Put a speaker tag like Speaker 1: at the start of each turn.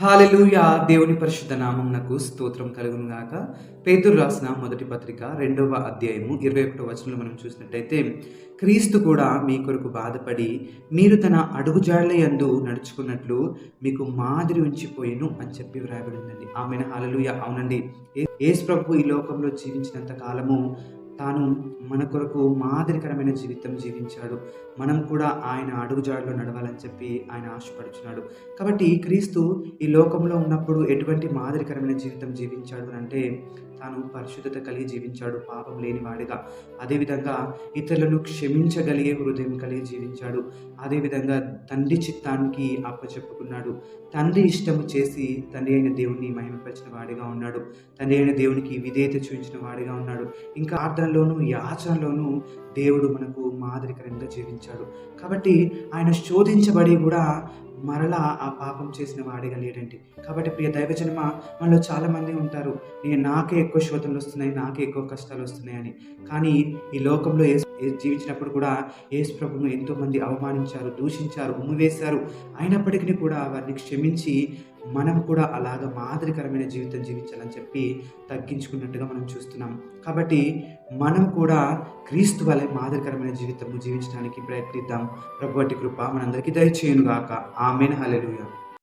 Speaker 1: Hallelujah దేవుని పరిశుద్ధ నామమునకు స్తోత్రం కలుగును గాక పేతురు రాసిన మొదటి పత్రిక రెండవ అధ్యాయము ఇరవై ఒకటో వచనంలో మనం చూసినట్టయితే క్రీస్తు కూడా మీ కొరకు బాధపడి మీరు తన అడుగుజాడల యందు నడుచుకున్నట్లు మీకు మాదిరి ఉంచిపోయిను అని చెప్పి వ్రాయబడిందండి. ఆమె హాలలుయ. అవునండి. ఏ- యేసు ప్రభు ఈ లోకంలో జీవించినంత కాలము తాను మన కొరకు మాదిరికరమైన జీవితం జీవించాడు. మనం కూడా ఆయన అడుగుజాడలో నడవాలని చెప్పి ఆయన ఆశపడుచున్నాడు. కాబట్టి క్రీస్తు ఈ లోకంలో ఉన్నప్పుడు ఎటువంటి మాదిరికరమైన జీవితం జీవించాడు అంటే తాను పరిశుద్ధత కలిగి జీవించాడు పాపం లేని వాడిగా అదేవిధంగా ఇతరులను క్షమించగలిగే హృదయం కలిగి జీవించాడు. అదేవిధంగా తండ్రి చిత్తానికి అప్పచెప్పుకున్నాడు. తండ్రి ఇష్టము చేసి తండ్రి అయిన దేవుని మహిమపరిచిన వాడిగా ఉన్నాడు. తండ్రి అయిన దేవునికి విధేయత చూపించిన వాడిగా ఉన్నాడు. ఇంకా ప్రార్థనలోను యాచనలోను దేవుడు మనకు మాదిరికరంగా జీవించాడు. కాబట్టి ఆయన శోధించబడి కూడా మరలా ఆ పాపం చేసిన వాడిగా లేడండి. కాబట్టి ప్రియ దైవజనమ మనలో చాలామంది ఉంటారు నేను నాకే ఎక్కువ శోధనలు వస్తున్నాయి నాకే ఎక్కువ కష్టాలు వస్తున్నాయని కానీ ఈ లోకంలో ఏ జీవించినప్పుడు కూడా యేసు ప్రభును ఎంతోమంది అవమానించారు దూషించారు ఉమ్మివేశారు. అయినప్పటికీ కూడా వారిని క్షమించి మనం కూడా అలాగ మాదిరికరమైన జీవితం జీవించాలని చెప్పి తగ్గించుకున్నట్టుగా మనం చూస్తున్నాం. కాబట్టి మనం కూడా క్రీస్తు వలె మాదిరికరమైన జీవితము జీవించడానికి ప్రయత్నిద్దాం. ప్రభువటి కృప మనందరికీ దయచేయునుగాక. ఆమెన్. హల్లెలూయా.